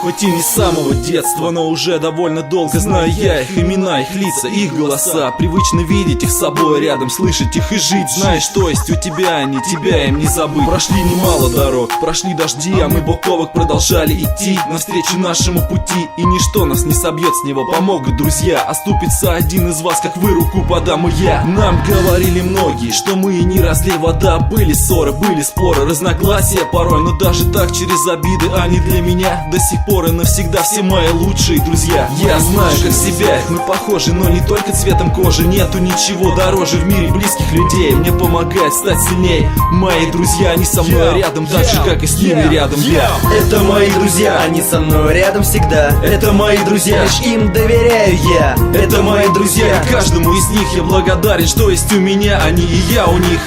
Хоть и не с самого детства, но уже довольно долго Знаю я их имена, их лица, их голоса. Привычно видеть их с собой рядом, слышать их и жить. Знаешь, то есть у тебя они, тебя им не забыть. Прошли немало дорог, прошли дожди, а мы бок о бок продолжали идти Навстречу нашему пути, и ничто нас не собьет с него Помогут друзья, оступится один из вас, как вы руку подам и я. Нам говорили многие, что мы и не разлей вода. Были ссоры, были споры, разногласия порой Но даже так через обиды они для меня До сих пор и навсегда все мои лучшие друзья. Я знаю, как себя, мы похожи, но не только цветом кожи. Нету ничего дороже в мире близких людей. Мне помогает стать сильнее Мои друзья, они со мной рядом, так же, как и с ними рядом я. Это мои друзья, они со мной рядом всегда. Это мои друзья, Лишь им доверяю я. Это мои друзья И каждому из них я благодарен, что есть у меня Они и я у них.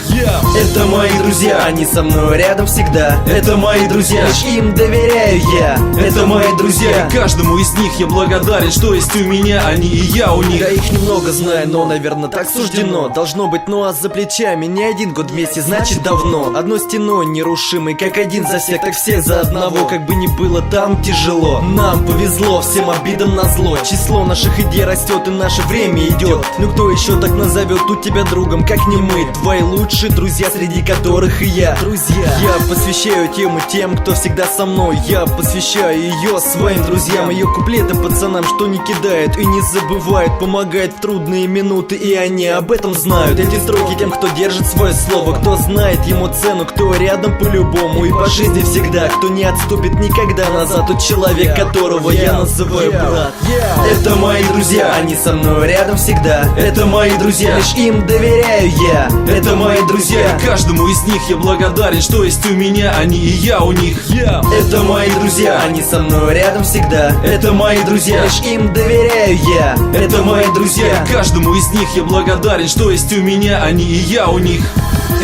Это мои друзья, они со мной рядом всегда. Это мои друзья Лишь им доверяю я. Это мои друзья И каждому из них я благодарен, что есть у меня Они и я у них. Я их немного знаю, но, наверное, так суждено. Должно быть, ну а за плечами не один год вместе, значит давно. Одной стеной нерушимой, как один за всех, так все за одного. Как бы ни было там тяжело Нам повезло, всем обидам на зло Число наших идей растет и наше время идет. Ну кто еще так назовет тут тебя другом, как не мы? Твои лучшие друзья, среди которых и я. Друзья Я посвящаю тему тем, кто всегда со мной. Я посвящаю ее своим друзьям Ее куплеты пацанам, что не кидает и не забывает Помогает в трудные минуты, и они об этом знают. Эти строки тем, кто держит свое слово Кто знает ему цену, кто рядом по-любому И по жизни всегда, кто не отступит никогда назад Тот человек, которого я называю брат. Это мои друзья Они со мной рядом всегда. Это мои друзья Лишь им доверяю я. Это мои друзья И каждому из них я благодарен, что есть у меня Они и я у них. Это мои друзья Они со мной рядом всегда. Это мои друзья. Лишь им доверяю я. Это мои друзья. Каждому из них я благодарен, что есть у меня Они и я у них.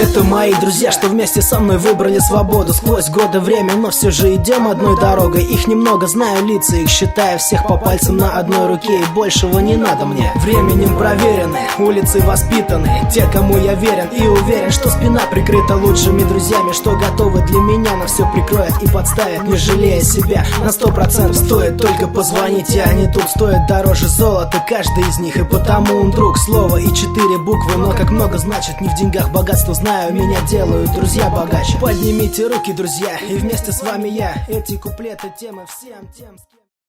Это мои друзья, что вместе со мной выбрали свободу. Сквозь годы время, но все же идем одной дорогой. Их немного знаю лица, их считаю всех по пальцам на одной руке. И большего не надо мне. Временем проверены, улицы воспитаны Те, кому я верен и уверен, что спина прикрыта лучшими друзьями Что готовы для меня на все прикроют и подставят Не жалея себя. На сто процентов. Стоит только позвонить, и они тут стоят дороже золота. Каждый из них, и потому он друг. Слово и четыре буквы, но как много значит Не в деньгах богатство знаю, меня делают друзья богаче. Поднимите руки, друзья, и вместе с вами я. Эти куплеты, темы всем тем, с кем...